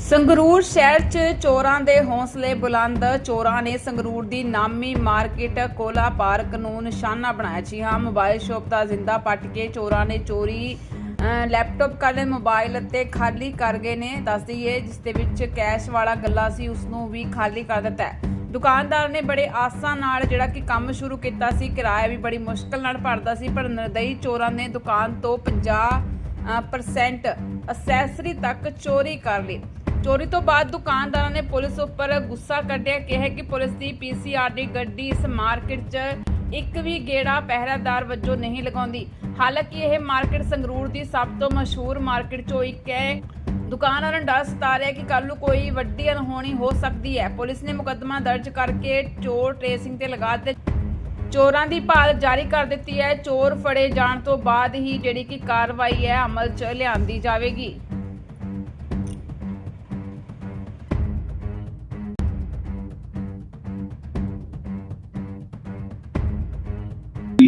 ਸੰਗਰੂਰ ਸ਼ਹਿਰ 'ਚ ਚੋਰਾਂ ਦੇ ਹੌਸਲੇ ਬੁਲੰਦ ਚੋਰਾਂ ਨੇ ਸੰਗਰੂਰ ਦੀ ਨਾਮੀ ਮਾਰਕੀਟ ਕੋਲਾ ਪਾਰਕ ਨੂੰ ਨਿਸ਼ਾਨਾ ਬਣਾਇਆ ਜੀ। ਹਾਂ ਮੋਬਾਈਲ ਸ਼ਾਪ ਦਾ ਜ਼ਿੰਦਾ ਪੱਟ ਕੇ ਚੋਰਾਂ ਨੇ ਚੋਰੀ ਅਹ, ਲੈਪਟਾਪ ਕਾਲੇ ਮੋਬਾਈਲ ਅਤੇ ਖਾਲੀ ਕਰ ਗਏ ਨੇ। ਦੱਸ ਦਈਏ ਜਿਸ ਦੇ ਵਿੱਚ ਕੈਸ਼ ਵਾਲਾ ਗੱਲਾ ਸੀ ਉਸ ਨੂੰ ਵੀ ਖਾਲੀ ਕਰ ਦਿੱਤਾ ਹੈ। ਦੁਕਾਨਦਾਰ ਨੇ ਬੜੇ ਆਸਾਂ ਨਾਲ ਜਿਹੜਾ ਕਿ ਕੰਮ ਸ਼ੁਰੂ ਕੀਤਾ ਸੀ ਕਿਰਾਇਆ ਵੀ ਬੜੀ ਮੁਸ਼ਕਲ ਨਾਲ ਭਰਦਾ ਸੀ ਪਰ ਨਿਰਦਈ ਚੋਰਾਂ ਨੇ ਦੁਕਾਨ ਤੋਂ 50 ਪਰਸੈਂਟ ਅਸੈਸਰੀ ਤੱਕ ਚੋਰੀ ਕਰ ਲਈ। ਚੋਰੀ ਤੋਂ ਬਾਅਦ ਦੁਕਾਨਦਾਰਾਂ ਨੇ ਪੁਲਿਸ ਉੱਪਰ ਗੁੱਸਾ ਕੱਢਿਆ, ਕਿਹਾ ਕਿ ਪੁਲਿਸ ਦੀ ਪੀਸੀਆਰ ਦੀ ਗੱਡੀ ਇਸ ਮਾਰਕੀਟ 'ਚ ਇੱਕ ਵੀ ਗੇੜਾ ਪਹਿਰਾਦਾਰ ਵਜੋਂ ਨਹੀਂ ਲਗਾਉਂਦੀ। ਹਾਲਾਂਕਿ ਇਹ ਮਾਰਕੀਟ ਸੰਗਰੂਰ ਦੀ ਸਭ ਤੋਂ ਮਸ਼ਹੂਰ ਮਾਰਕੀਟ 'ਚੋਂ ਇੱਕ ਹੈ। ਦੁਕਾਨਦਾਰਾਂ ਨੂੰ ਡਰ ਸਤਾ ਰਿਹਾ ਕਿ ਕੱਲ ਨੂੰ ਕੋਈ ਵੱਡੀ ਅਣਹੋਣੀ ਹੋ ਸਕਦੀ ਹੈ। ਪੁਲਿਸ ਨੇ ਮੁਕੱਦਮਾ ਦਰਜ ਕਰਕੇ ਚੋਰ ਟ੍ਰੇਸਿੰਗ ਤੇ ਲਗਾ ਦਿੱਤੇ। ਚੋਰਾਂ ਦੀ ਭਾਲ ਜਾਰੀ ਕਰ ਦਿੱਤੀ ਹੈ। ਚੋਰ ਫੜੇ ਜਾਣ ਤੋਂ ਬਾਅਦ ਹੀ ਜਿਹੜੀ ਕਿ ਕਾਰਵਾਈ ਹੈ ਅਮਲ 'ਚ ਲਿਆਂਦੀ ਜਾਵੇਗੀ।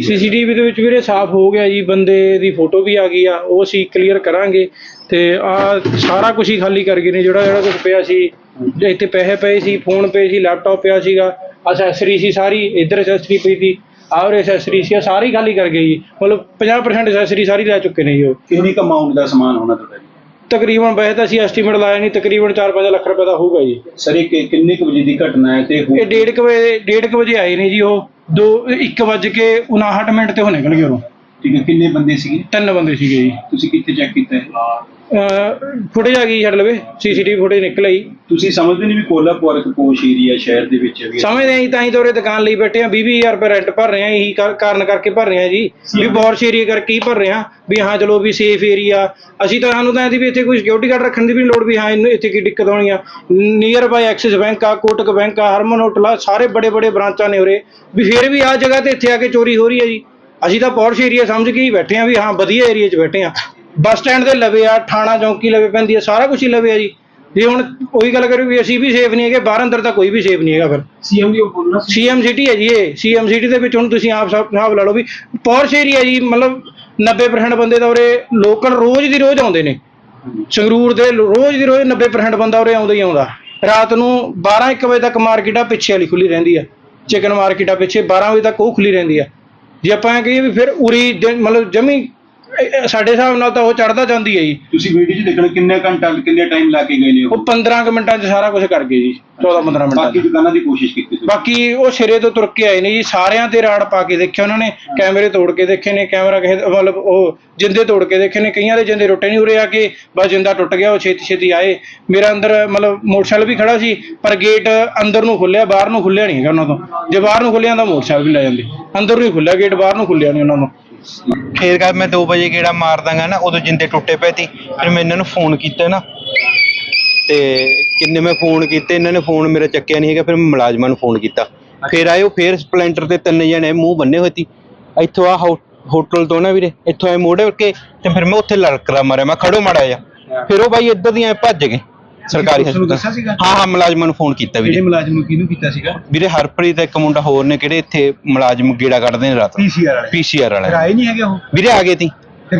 ਸੀਸੀਟੀਵੀ ਦੇ ਵਿੱਚ ਵੀਰੇ ਸਾਫ਼ ਹੋ ਗਿਆ ਜੀ, ਬੰਦੇ ਦੀ ਫੋਟੋ ਵੀ ਆ ਗਈ ਆ, ਉਹ ਅਸੀਂ ਕਲੀਅਰ ਕਰਾਂਗੇ ਤੇ ਆ ਸਾਰਾ ਕੁਝ ਹੀ ਖਾਲੀ ਕਰ ਗਏ ਨੇ, ਜਿਹੜਾ ਜਿਹੜਾ ਕੁਝ ਪਿਆ ਸੀ, ਜੇ ਇੱਥੇ ਪੈਸੇ ਪਏ ਸੀ ਫੋਨ ਪਏ ਸੀ ਲੈਪਟਾਪ ਪਿਆ ਸੀਗਾ ਅਸੈਸਰੀ ਸੀ ਸਾਰੀ, ਇੱਧਰ ਅਸੈਸਰੀ ਪਈ ਸੀ, ਆਹ ਅਸੈਸਰੀ ਸੀ ਸਾਰੀ ਖਾਲੀ ਕਰ ਗਏ ਜੀ, ਮਤਲਬ 50% ਅਸੈਸਰੀ ਸਾਰੀ ਲੈ ਚੁੱਕੇ ਨੇ ਜੀ ਉਹ। ਕਿੰਨੀ ਕੁ ਅਮਾਉਂਟ ਦਾ ਸਮਾਨ ਹੋਣਾ ਤੁਹਾਡਾ ਜੀ? ਤਕਰੀਬਨ ਵੈਸੇ ਤਾਂ ਅਸੀਂ ਐਸਟੀਮੇਟ ਲਾਇਆ ਨਹੀਂ ਤਕਰੀਬਨ 4-5 ਲੱਖ ਰੁਪਏ ਦਾ ਹੋਊਗਾ ਜੀ। ਸਰ ਇਹ ਕਿ- ਕਿੰਨੇ ਕੁ ਵਜੇ ਦੀ ਘਟਨਾ ਹੈ ਤੇ ਇਹ ਹੋਰ- 1:30 ਵਜੇ 1:30 ਵਜੇ ਆਏ ਨੇ ਜੀ ਉਹ। 2 1 ਵਜੇ ਕੇ 59 ਮਿੰਟ ਤੇ ਉਹ ਨਿਕਲ ਗਏ ਉਰੋਂ। ਠੀਕ ਹੈ ਕਿੰਨੇ ਬੰਦੇ ਸੀਗੇ? ਤਿੰਨ ਬੰਦੇ ਸੀਗੇ ਜੀ। ਤੁਸੀਂ ਕਿੱਥੇ ਚੈੱਕ ਕੀਤਾ ਹੈ? ਫੁਟੇਜ ਆ ਗਈ ਛੱਡ ਲਵੇ ਸੀਸੀਟੀਵੀ ਫੁਟੇਜ ਨਿਕਲ ਆਈ। ਤੁਸੀਂ ਸਮਝਦੇ ਨਹੀਂ ਵੀ ਕੋਲਾ ਪਾਰਕ ਪੋਸ਼ ਏਰੀਆ ਸ਼ਹਿਰ ਦੇ ਵਿੱਚ ਵੀ ਸਮਝਦੇ ਆਂ ਤਾਂ ਹੀ ਤੋਰੇ ਦੁਕਾਨ ਲਈ ਬੈਠੇ ਆ 20000 ਰੁਪਏ ਰੈਂਟ ਭਰ ਰਹੇ ਆ ਇਹੀ ਕਰ- ਕਾਰਨ ਕਰਕੇ ਭਰ ਰਹੇ ਆ ਜੀ। ਵੀ ਬੌਰਸ਼ ਏਰੀਆ ਕਰਕੇ ਹੀ ਭਰ ਰਹੇ ਆ ਵੀ ਹਾਂ ਚਲੋ ਵੀ ਸੇਫ ਏਰੀਆ ਅਸੀਂ ਤਾਂ ਸਾਨੂੰ ਤਾਂ ਇਹਦੀ ਵੀ ਇੱਥੇ ਕੋਈ ਸਿਕਿਉਰਿਟੀ ਗਾਰਡ ਰੱਖਣ ਦੀ ਵੀ ਲੋੜ ਵੀ ਹਾਂ ਇਹਨੂੰ ਇੱਥੇ ਕੀ ਦਿੱਕਤ ਹੋਣੀ ਆ। ਨੀਅਰ ਬਾਈ ਐਕਸਿਸ ਬੈਂਕ ਆ ਕੋਟਕ ਬੈਂਕ ਆ ਹਰਮਨ ਹੋਟਲ ਆ ਸਾਰੇ ਬੜੇ ਬੜੇ ਬ੍ਰਾਂਚਾਂ ਨੇ ਉਰੇ। ਵੀ ਫਿਰ ਵੀ ਆ ਜਗ੍ਹਾ ਤੇ ਇੱਥੇ ਆ ਕੇ ਚੋਰੀ ਹੋ ਰਹੀ ਹੈ ਜੀ। ਅਸੀਂ ਤਾਂ ਪੌਰਸ਼ ਏਰੀਆ ਸਮਝ ਕੇ ਹੀ ਬੈਠੇ ਆ ਵੀ ਹਾਂ ਵਧੀਆ ਏਰੀਆ 'ਚ ਬੈਠੇ ਆ ਬੱਸ ਸਟੈਂਡ ਦੇ ਲਵੇ ਆ ਥਾਣਾ ਚੌਂਕੀ ਲਵੇ ਪੈਂਦੀ ਆ ਸਾਰਾ ਕੁਝ ਹੀ ਲਵੇ ਆ ਜੀ। ਜੇ ਹੁਣ ਉਹੀ ਗੱਲ ਕਰੀ ਵੀ ਅਸੀਂ ਵੀ ਸੇਫ ਨਹੀਂ ਹੈਗੇ ਬਾਹਰ ਅੰਦਰ ਤਾਂ ਕੋਈ ਵੀ ਸੇਫ ਨਹੀਂ ਹੈਗਾ ਫਿਰ। ਸੀਐਮ ਦੀ ਬੋਲਣਾ ਸੀਐਮ ਸਿਟੀ ਹੈ ਜੀ ਇਹ। ਸੀਐਮ ਸਿਟੀ ਦੇ ਵਿੱਚ ਹੁਣ ਤੁਸੀਂ ਆਪ ਸਭ ਹਿਸਾਬ ਲਾ ਲਓ ਵੀ ਪੌਰਸ਼ ਏਰੀਆ ਜੀ ਮਤਲਬ 90% ਬੰਦੇ ਤਾਂ ਉਰੇ ਲੋਕਲ ਰੋਜ਼ ਦੀ ਰੋਜ਼ ਆਉਂਦੇ ਨੇ। ਸੰਗਰੂਰ ਦੇ ਰੋਜ਼ ਦੀ ਰੋਜ਼ 90% ਬੰਦਾ ਉਰੇ ਆਉਂਦਾ ਹੀ ਆਉਂਦਾ। ਰਾਤ ਨੂੰ 12 1 ਵਜੇ ਤੱਕ ਮਾਰਕੀਟ ਪਿੱਛੇ ਵਾਲੀ ਖੁੱਲੀ ਰਹਿੰਦੀ ਆ। ਚਿਕਨ ਮਾਰਕੀਟ ਪਿੱਛੇ 12 ਵਜੇ ਤੱਕ ਉਹ ਖੁੱਲੀ ਰਹਿੰਦੀ ਆ। ਜੇ ਆਪਾਂ ਕਹੀਏ ਵੀ ਫਿਰ ਉਰੀ ਮਤਲਬ ਜਮੀ ਇਹ- ਸਾਡੇ ਹਿਸਾਬ ਨਾਲ ਤਾਂ ਉਹ ਚੜਦਾ ਜਾਂਦੀ ਹੈ ਜੀ। ਤੁਸੀਂ ਵੀਡੀਓ 'ਚ ਦੇਖਣਾ ਕਿੰਨੇ ਘੰਟਾ ਕਿੰਨੇ ਟਾਈਮ ਲਾ ਕੇ ਗਏ ਨੇ ਉਹ? ਉਹ 15 ਕੁ ਮਿੰਟਾਂ 'ਚ ਸਾਰਾ ਕੁਝ ਕਰ ਗਏ ਜੀ 14 15 ਮਿੰਟਾਂ 'ਚ। ਬਾਕੀ ਦੁਕਾਨਾਂ ਦੀ ਕੋਸ਼ਿਸ਼ ਕੀਤੀ ਤੁਸੀਂ? ਬਾਕੀ ਉਹ ਸਿਰੇ ਤੋਂ ਤੁਰ ਕੇ ਆਏ ਨੇ ਜੀ ਸਾਰਿਆਂ ਤੇ ਰਾੜ ਪਾ ਕੇ ਦੇਖਿਆ ਉਹਨਾਂ ਨੇ ਕੈਮਰੇ ਤੋੜ ਕੇ ਦੇਖੇ ਨੇ ਕੈਮਰਾ ਕਿਸੇ ਦਾ- ਮਤਲਬ ਉਹ ਜਿੰਦੇ ਤੋੜ ਕੇ ਦੇਖੇ ਨੇ ਕਈਆਂ ਦੇ ਜਿੰਦੇ ਟੁੱਟੇ ਨਹੀਂ ਉਰੇ ਆ ਕੇ ਬਸ ਜਿੰਦਾ ਟੁੱਟ ਗਿਆ ਉਹ ਛੇਤੀ ਛੇਤੀ ਆਏ। ਮੇਰਾ ਅੰਦਰ ਮਤਲਬ ਮੋਟਰਸਾਈਕਲ ਵੀ ਖੜਾ ਸੀ ਪਰ ਗੇਟ ਅੰਦਰ ਨੂੰ ਖੁੱਲਿਆ ਬਾਹਰ ਨੂੰ ਖੁੱਲਿਆ ਨਹੀਂ ਹੈਗਾ ਉਹਨਾਂ ਤੋਂ। ਜੇ ਬਾਹਰ ਨੂੰ ਖੁੱਲਿਆ ਤਾਂ ਮੋਟਰਸਾਈਕਲ ਵੀ ਲੈ ਜਾਂਦੇ। ਅੰਦਰ ਨੂੰ ਹੀ ਖੁੱਲਿਆ ਗੇਟ ਬਾਹਰ ਨੂੰ ਖੁੱਲਿਆ ਨਹੀਂ ਉਹਨਾਂ ਤੋਂ। ਫੇਰ ਕਰ ਮੈਂ 2 ਵਜੇ ਗੇੜਾ ਮਾਰ ਦਾਂਗਾ ਨਾ ਉਦੋਂ ਜਿੰਦੇ ਟੁੱਟੇ ਪਏ ਤੀ ਫਿਰ ਮੈਂ ਇਹਨਾਂ ਨੂੰ ਫੋਨ ਕੀਤਾ ਨਾ। ਤੇ ਕਿੰਨੇ ਮੈਂ ਫੋਨ ਕੀਤੇ ਇਹਨਾਂ ਨੇ ਫੋਨ ਮੇਰਾ ਚੱਕਿਆ ਨਹੀਂ ਹੈਗਾ ਫਿਰ ਮੈਂ ਮੁਲਾਜ਼ਮਾਂ ਨੂੰ ਫੋਨ ਕੀਤਾ। ਫਿਰ ਆਏ ਉਹ ਫੇਰ ਸਪਲੈਂਡਰ ਤੇ ਤਿੰਨ ਜਣੇ ਮੂੰਹ ਬੰਨੇ ਹੋਏ ਤੀ ਇੱਥੋਂ ਆ ਹੋਟਲ ਤੋਂ ਨਾ ਵੀਰੇ ਇੱਥੋਂ ਆਏ ਮੋੜੇ ਕੇ ਤੇ ਫਿਰ ਮੈਂ ਉੱਥੇ ਲੜਕਰਾ ਮਾਰਿਆ ਮੈਂ ਖੜੋ ਮਾੜਾ ਜਾ ਫਿਰ ਉਹ ਬਾਈ ਇੱਧਰ ਦੀਆਂ ਭੱਜ ਗਏ। ਸਰਕਾਰੀ ਹਸਪਤਾਲ। ਸੀਗਾ? ਹਾਂ ਹਾਂ ਮੁਲਾਜ਼ਮਾਂ ਨੂੰ ਫੋਨ ਕੀਤਾ ਵੀਰੇ। ਮੁਲਾਜ਼ਮ ਨੂੰ ਕਿਹਨੂੰ ਕੀਤਾ ਸੀਗਾ? ਵੀਰੇ ਹਰਪ੍ਰੀਤ ਤੇ ਇੱਕ ਮੁੰਡਾ ਹੋਰ ਨੇ ਕਿਹੜੇ ਇੱਥੇ ਮੁਲਾਜ਼ਮ ਗੇੜਾ ਕੱਢਦੇ ਨੇ ਰਾਤ ਪੀਸੀਆਰ ਵਾਲੇ। ਪੀਸੀਆਰ ਵਾਲੇ। ਆਏ ਨਹੀਂ ਹੈਗੇ ਉਹ? ਵੀਰੇ ਆ ਗਏ ਤੀ।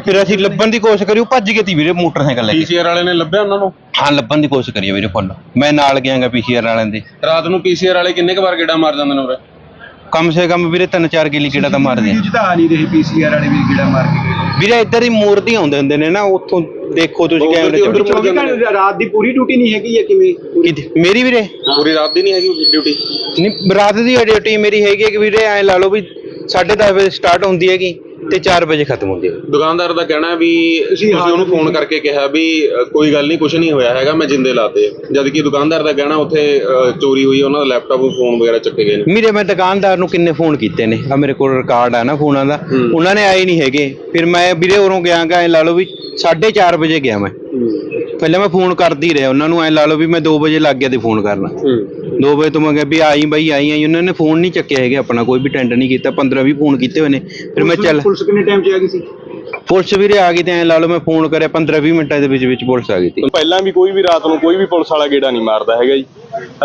ਫਿਰ ਅਸੀਂ ਲੱਭਣ ਦੀ ਕੋਸ਼ਿਸ਼ ਕਰੀ ਉਹ ਭੱਜ ਗਏ ਤੀ ਵੀਰੇ ਮੋਟਰਸਾਈਕਲ ਲੈ ਕੇ। ਪੀਸੀਆਰ ਵਾਲੇ ਨੇ ਲੱਭਿਆ ਉਹਨਾਂ ਨੂੰ? ਹਾਂ ਲੱਭਣ ਦੀ ਕੋਸ਼ਿਸ਼ ਕਰੀ ਵੀਰੇ ਫੁੱਲ। ਮੈਂ ਨਾਲ ਗਿਆਗਾ ਪੀਸੀਆਰ ਵਾਲਿਆਂ ਦੇ। ਰਾਤ ਨੂੰ ਪੀਸੀਆਰ ਵਾਲੇ ਕਿੰਨੇ ਕੁ ਵਾਰ ਗੇੜਾ ਮਾਰ ਜਾਂਦੇ ਨੇ ਉਰੇ? ਕਮ ਸੇ ਕਮ ਵੀਰੇ ਤਿੰਨ ਚਾਰ ਗੇਲੀ ਕਿਹੜਾ ਤਾਂ ਮਾਰਦੇ ਆ। ਆ ਨਹੀਂ ਰਹੇ ਪੀਸੀਆਰ ਵਾਲੇ ਵੀ ਗੇੜਾ ਮਾਰ ਕੇ ਗਏ। ਵੀਰੇ ਇੱਧਰ ਹੀ ਮੂਰਤੀ ਆਉਂਦੇ ਹੁੰਦੇ ਨੇ ਨਾ ਉੱਥੋਂ ਦੇਖੋ ਤੁਸੀਂ ਕੈਮਰੇ ਚ ਉੱਧਰ ਜਾਂਦੇ ਨੇ। ਰਾਤ ਦੀ ਪੂਰੀ ਡਿਊਟੀ ਨਹੀਂ ਹੈਗੀ ਜਾਂ ਕਿਵੇਂ? ਕਿਤੇ- ਮੇਰੀ ਵੀਰੇ? ਪੂਰੀ ਰਾਤ ਦੀ ਨਹੀਂ ਹੈਗੀ ਡਿਊਟੀ। ਨਹੀਂ ਰਾਤ ਦੀ ਡਿਊਟੀ ਮੇਰੀ ਹੈਗੀ ਹੈ ਕਿ ਵੀਰੇ ਐ ਲਾ ਲਓ ਵੀ 10:30 ਵਜੇ ਸਟਾਰਟ ਹੁੰਦੀ ਹੈਗੀ। ਤੇ 4 ਵਜੇ ਖਤਮ ਹੁੰਦੀ ਹੈ। ਦੁਕਾਨਦਾਰ ਦਾ ਕਹਿਣਾ ਵੀ ਤੁਸੀਂ ਉਹਨੂੰ ਫੋਨ ਕਰਕੇ ਕਿਹਾ ਵੀ ਅ, ਕੋਈ ਗੱਲ ਨਹੀਂ ਕੁਝ ਨਹੀਂ ਹੋਇਆ ਹੈਗਾ ਮੈਂ ਜਿੰਦੇ ਲਾਤੇ। ਜਦ ਕਿ ਦੁਕਾਨਦਾਰ ਦਾ ਕਹਿਣਾ ਉੱਥੇ ਅ, ਚੋਰੀ ਹੋਈ ਉਹਨਾਂ ਦਾ ਲੈਪਟਾਪ ਫੋਨ ਵਗੈਰਾ ਚੱਕੇ ਗਏ ਨੇ। ਵੀਰੇ ਮੈਂ ਦੁਕਾਨਦਾਰ ਨੂੰ ਕਿੰਨੇ ਫੋਨ ਕੀਤੇ ਨੇ? ਆ ਮੇਰੇ ਕੋਲ ਰਿਕਾਰਡ ਆ ਨਾ ਫੋਨਾਂ ਦਾ। ਉਹਨਾਂ ਨੇ ਆਏ ਨਹੀਂ ਹੈਗੇ। ਫਿਰ ਮੈਂ ਵੀਰੇ ਉਰੋਂ ਗਿਆਗਾ ਐ ਲਾ ਲਓ ਵੀ 4:30 ਵਜੇ ਗਿਆ ਮੈਂ। ਪਹਿਲਾਂ ਮੈਂ ਫੋਨ ਕਰਦੀ ਰਿਹਾ ਉਹਨਾਂ ਨੂੰ ਐ ਲਾ ਲਓ ਵੀ ਮੈਂ 2 ਵਜੇ ਲੱਗ ਗਿਆ ਤੇ ਫੋਨ ਕਰਨਾ। 2 ਵਜੇ ਤੋਂ ਮੈਂ ਕਿਹਾ ਵੀ ਆਈ ਬਾਈ ਆਈ ਆਈ। ਉਹਨਾਂ ਨੇ ਫੋਨ ਨਹੀਂ ਚੱਕਿਆ ਹੈਗੇ ਆਪਣਾ ਕੋਈ ਵੀ ਟੈਂਡ ਨਹੀਂ ਕੀਤਾ। 15 20 ਫੋਨ ਕੀਤੇ ਹੋਏ ਨੇ। ਫਿਰ ਮੈਂ ਚੱਲ ਪੁਲਿਸ ਕਿੰਨੇ ਟਾਈਮ 'ਚ ਆ ਗਈ ਸੀ? ਪੁਲਿਸ ਵੀਰੇ ਆ ਗਈ ਤੇ ਐ ਲਾ ਲਓ ਮੈਂ ਫੋਨ ਕਰਿਆ 15 20 ਮਿੰਟਾਂ ਦੇ ਵਿੱਚ ਵਿੱਚ ਪੁਲਿਸ ਆ ਗਈ ਤੀ ਪਹਿਲਾਂ ਵੀ ਕੋਈ ਵੀ ਰਾਤ ਨੂੰ ਕੋਈ ਵੀ ਪੁਲਿਸ ਵਾਲਾ ਗੇੜਾ ਨਹੀਂ ਮਾਰਦਾ ਹੈਗਾ ਜੀ।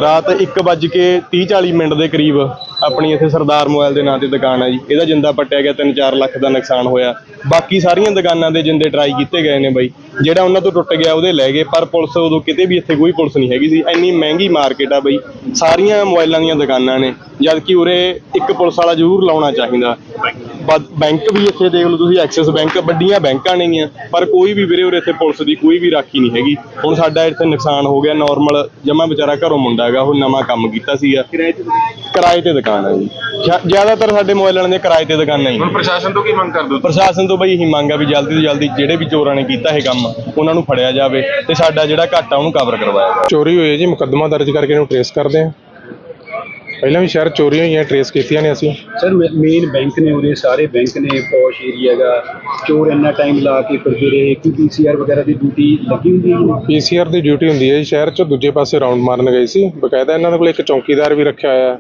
ਰਾਤ 1:30-40 ਮਿੰਟ ਦੇ ਕਰੀਬ ਆਪਣੀ ਇੱਥੇ ਸਰਦਾਰ ਮੋਬਾਈਲ ਦੇ ਨਾਂ ਤੇ ਦੁਕਾਨ ਹੈ ਜੀ। ਇਹਦਾ ਜਿੰਦਾ ਪੱਟਿਆ ਗਿਆ 3-4 ਲੱਖ ਦਾ ਨੁਕਸਾਨ ਹੋਇਆ। ਬਾਕੀ ਸਾਰੀਆਂ ਦੁਕਾਨਾਂ ਦੇ ਜਿੰਦੇ ਟਰਾਈ ਕੀਤੇ ਗਏ ਨੇ ਬਾਈ। ਜਿਹੜਾ ਉਹਨਾਂ ਤੋਂ ਟੁੱਟ ਗਿਆ, ਉਹਦੇ ਲੈ ਗਏ। ਪਰ ਪੁਲਿਸ ਉਦੋਂ ਕਿਤੇ ਵੀ ਇੱਥੇ ਕੋਈ ਪੁਲਿਸ ਨਹੀਂ ਹੈਗੀ ਸੀ। ਇੰਨੀ ਮਹਿੰਗੀ ਮਾਰਕੀਟ ਆ ਬਈ। ਸਾਰੀਆਂ ਮੋਬਾਈਲਾਂ ਦੀਆਂ ਦੁਕਾਨਾਂ ਨੇ। ਜਦਕਿ ਉਰੇ ਇੱਕ ਪੁਲਿਸ ਵਾਲਾ ਜ਼ਰੂਰ ਲਾਉਣਾ ਚਾਹੀਦਾ। ਬੈਂਕ ਵੀ ਇੱਥੇ ਦੇਖ ਲਓ ਤੁਸੀਂ ਐਕਸਿਸ ਬੈਂਕ ਵੱਡੀਆਂ ਬੈਂਕਾਂ ਨੇਗੀਆਂ ਪਰ ਕੋਈ ਵੀ ਵੀਰੇ ਉਰੇ ਇੱਥੇ ਪੁਲਿਸ ਦੀ ਕੋਈ ਵੀ ਰਾਖੀ ਨਹੀਂ ਹੈਗੀ। ਹੁਣ ਸਾਡਾ ਇੱਥੇ ਨੁਕਸਾਨ ਹੋ ਗਿਆ ਨਾਰਮਲ ਜਮਾ ਵਿਚਾਰਾ ਘਰੋਂ ਮੁੰਡਾ ਹੈਗਾ ਉਹ ਨਵਾਂ ਕੰਮ ਕੀਤਾ ਸੀਗਾ। ਕਿਰਾਏ ਤੇ ਦੁਕਾਨ ਹੈ? ਜੀ। ਜ਼ਿਆ- ਜ਼ਿਆਦਾਤਰ ਸਾਡੇ ਮੋਬਾਈਲ ਵਾਲਿਆਂ ਦੇ ਕਿਰਾਏ ਤੇ ਦੁਕਾਨਾਂ ਹੀ ਨੇ। ਪ੍ਰਸ਼ਾਸਨ ਤੋਂ ਕੀ ਮੰਗ ਕਰਦੇ ਹੋ ਪ੍ਰਸ਼ਾਸਨ ਤੋਂ ਬਈ ਇਹੀ ਮੰਗ ਆ ਵੀ ਜਲਦੀ ਤੋਂ ਜਲਦੀ ਜਿਹੜੇ ਵੀ ਚੋਰਾਂ ਨੇ ਕੀਤਾ ਇਹ ਕੰਮ ਉਹਨਾਂ ਨੂੰ ਫੜਿਆ ਜਾਵੇ ਤੇ ਸਾਡਾ ਜਿਹੜਾ ਘਾਟਾ ਉਹਨੂੰ ਕਵਰ ਕਰਵਾਇਆ ਜਾਵੇ। ਚੋਰੀ ਹੋਈ ਹੈ ਜੀ ਮੁਕੱਦਮਾ ਦਰਜ ਕਰਕੇ ਇਹਨੂੰ ਟਰੇਸ ਕਰਦੇ ਹਾਂ। ਪਹਿਲਾਂ ਵੀ ਸ਼ਹਿਰ ਚੋਰੀਆਂ ਹੋਈਆਂ ਟਰੇਸ ਕੀਤੀਆਂ ਨੇ ਅਸੀਂ। ਸਰ ਮੇਨ ਬੈਂਕ ਨੇ ਉਰੇ ਸਾਰੇ ਬੈਂਕ ਨੇ ਪੌਸ਼ ਏਰੀਆ ਦਾ ਚੋਰ ਇੰਨਾ ਟਾਈਮ ਲਾ ਕੇ ਫਿਰਦੇ ਰਹੇ। ਕਿ ਪੀਸੀਆਰ ਵਗੈਰਾ ਦੀ ਡਿਊਟੀ ਲੱਗੀ ਹੁੰਦੀ ਹੈ? ਪੀਸੀਆਰ ਦੀ ਡਿਊਟੀ ਹੁੰਦੀ ਹੈ ਸ਼ਹਿਰ 'ਚ ਦੂਜੇ ਪਾਸੇ ਰਾਉਂਡ ਮਾਰਨ ਗਏ ਸੀ। ਬਕਾਇਦਾ ਇਹਨਾਂ ਦੇ ਕੋਲ ਇੱਕ ਚੌਕੀਦਾਰ ਵੀ ਰੱਖਿਆ ਹੋਇਆ ਹੈ।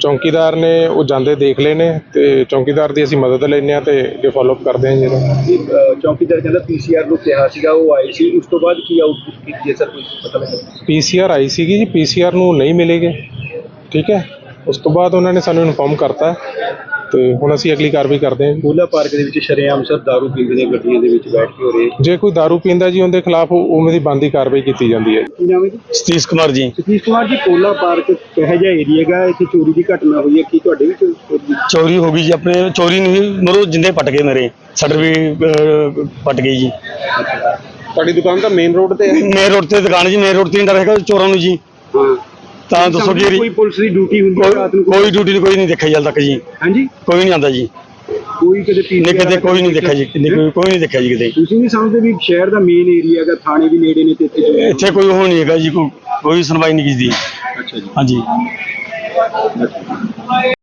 ਚੌਕੀਦਾਰ ਨੇ ਉਹ ਜਾਂਦੇ ਦੇਖ ਲਏ ਨੇ ਤੇ ਚੌਕੀਦਾਰ ਦੀ ਅਸੀਂ ਮਦਦ ਲੈਂਦੇ ਹਾਂ ਤੇ ਅੱਗੇ ਫਾਲੋ ਅਪ ਕਰਦੇ ਹਾਂ ਜੀ ਇਹਦਾ ਇਹ, ਅ, ਚੌਕੀਦਾਰ ਕਹਿੰਦਾ ਪੀਸੀਆਰ ਨੂੰ ਕਿਹਾ ਸੀਗਾ ਉਹ ਆਏ ਸੀ। ਉਸ ਤੋਂ ਬਾਅਦ ਕੀ ਆਊਟਪੁੱਟ ਕੀਤੀ ਹੈ ਸਰ? ਕੁਝ ਪਤਾ ਲੱਗਾ? ਪੀਸੀਆਰ ਆਈ ਸੀਗੀ ਜੀ। ਪੀਸੀਆਰ ਨੂੰ ਨਹੀਂ ਮਿਲੇਗੇ। ਠੀਕ ਹੈ। ਉਸ ਤੋਂ ਬਾਅਦ ਉਹਨਾਂ ਨੇ ਸਾਨੂੰ ਇਨਫੋਰਮ ਕਰਤਾ ਤੇ ਹੁਣ ਅਸੀਂ ਅਗਲੀ ਕਾਰਵਾਈ ਕਰਦੇ ਹਾਂ। ਜੀ। ਕੋਲਾ ਪਾਰਕ ਦੇ ਵਿੱਚ ਸ਼ਰੇਆਮ ਸਰ ਦਾਰੂ ਪੀਂਦੇ ਨੇ ਗੱਡੀਆਂ ਦੇ ਵਿੱਚ ਬੈਠ ਕੇ ਉਰੇ ਜੇ ਕੋਈ दारू ਪੀਂਦਾ ਜੀ ਉਹਦੇ ਖਿਲਾਫ ਉਵੇਂ ਦੀ ਬੰਦੀ ਕਾਰਵਾਈ ਕੀਤੀ ਜਾਂਦੀ ਹੈ। ਕੀ ਨਾਮ ਹੈ ਜੀ? ਸਤੀਸ਼ ਕੁਮਾਰ ਜੀ। ਸਤੀਸ਼ ਕੁਮਾਰ ਜੀ ਕੋਲਾ ਪਾਰਕ ਕਿਹੋ ਜਿਹਾ ਏਰੀਆ ਹੈਗਾ? ਇੱਥੇ ਚੋਰੀ ਦੀ ਘਟਨਾ ਹੋਈ ਹੈ। ਕੀ ਤੁਹਾਡੇ ਵੀ ਚੋਰੀ ਹੋ ਗਈ ਜੀ ਆਪਣੇ ਚੋਰੀ ਨਹੀਂ ਮਰੋ ਜਿੰਦੇ ਪਟ ਗਏ ਮੇਰੇ। ਸਟਰ ਵੀ ਅਹ, ਪਟ ਗਈ ਜੀ। ਤੁਹਾਡੀ ਦੁਕਾਨ ਤਾਂ ਮੇਨ ਰੋਡ ਤੇ ਹੈ। ਮੇਨ ਰੋਡ ਤੇ ਦੁਕਾਨ ਜੀ ਮੇਨ ਰੋਡ ਤੇ ਨਹੀਂ ਡਰ ਹੈਗਾ ਚੋਰਾਂ ਨੂੰ ਜੀ। ਹਾਂ। ਤਾਂ ਦੱਸੋ ਜੀ ਕੋਈ ਪੁਲਿਸ ਦੀ ਡਿਊਟੀ ਹੁੰਦੀ ਹੈ ਰਾਤ ਨੂੰ ਕੋਈ ਡਿਊਟੀ ਨਹੀਂ ਕੋਈ ਨਹੀਂ ਦੇਖਿਆ ਜੀ ਹਾਲੇ ਤੱਕ ਜੀ। ਹਾਂਜੀ? ਕੋਈ ਨਹੀਂ ਆਂਦਾ ਜੀ। ਕੋਈ ਕਦੇ ਨਹੀਂ PCR ਕਦੇ ਕੋਈ ਨਹੀਂ ਦੇਖਿਆ ਜੀ ਨਹੀਂ ਕੋਈ ਕੋਈ ਨਹੀਂ ਦੇਖਿਆ ਜੀ ਕਿਤੇ। ਤੁਸੀਂ ਨਹੀਂ ਸਮਝਦੇ ਵੀ ਸ਼ਹਿਰ ਦਾ ਮੇਨ ਏਰੀਆ ਹੈਗਾ ਥਾਣੇ ਵੀ ਨੇੜੇ ਨੇ ਤੇ ਇੱਥੇ ਇੱਥੇ ਕੋਈ ਉਹ ਨਹੀਂ ਹੈਗਾ ਜੀ ਕੋਈ ਕੋਈ ਸੁਣਵਾਈ ਨਹੀਂ ਕੀਤੀ। ਅੱਛਾ ਜੀ। ਹਾਂਜੀ।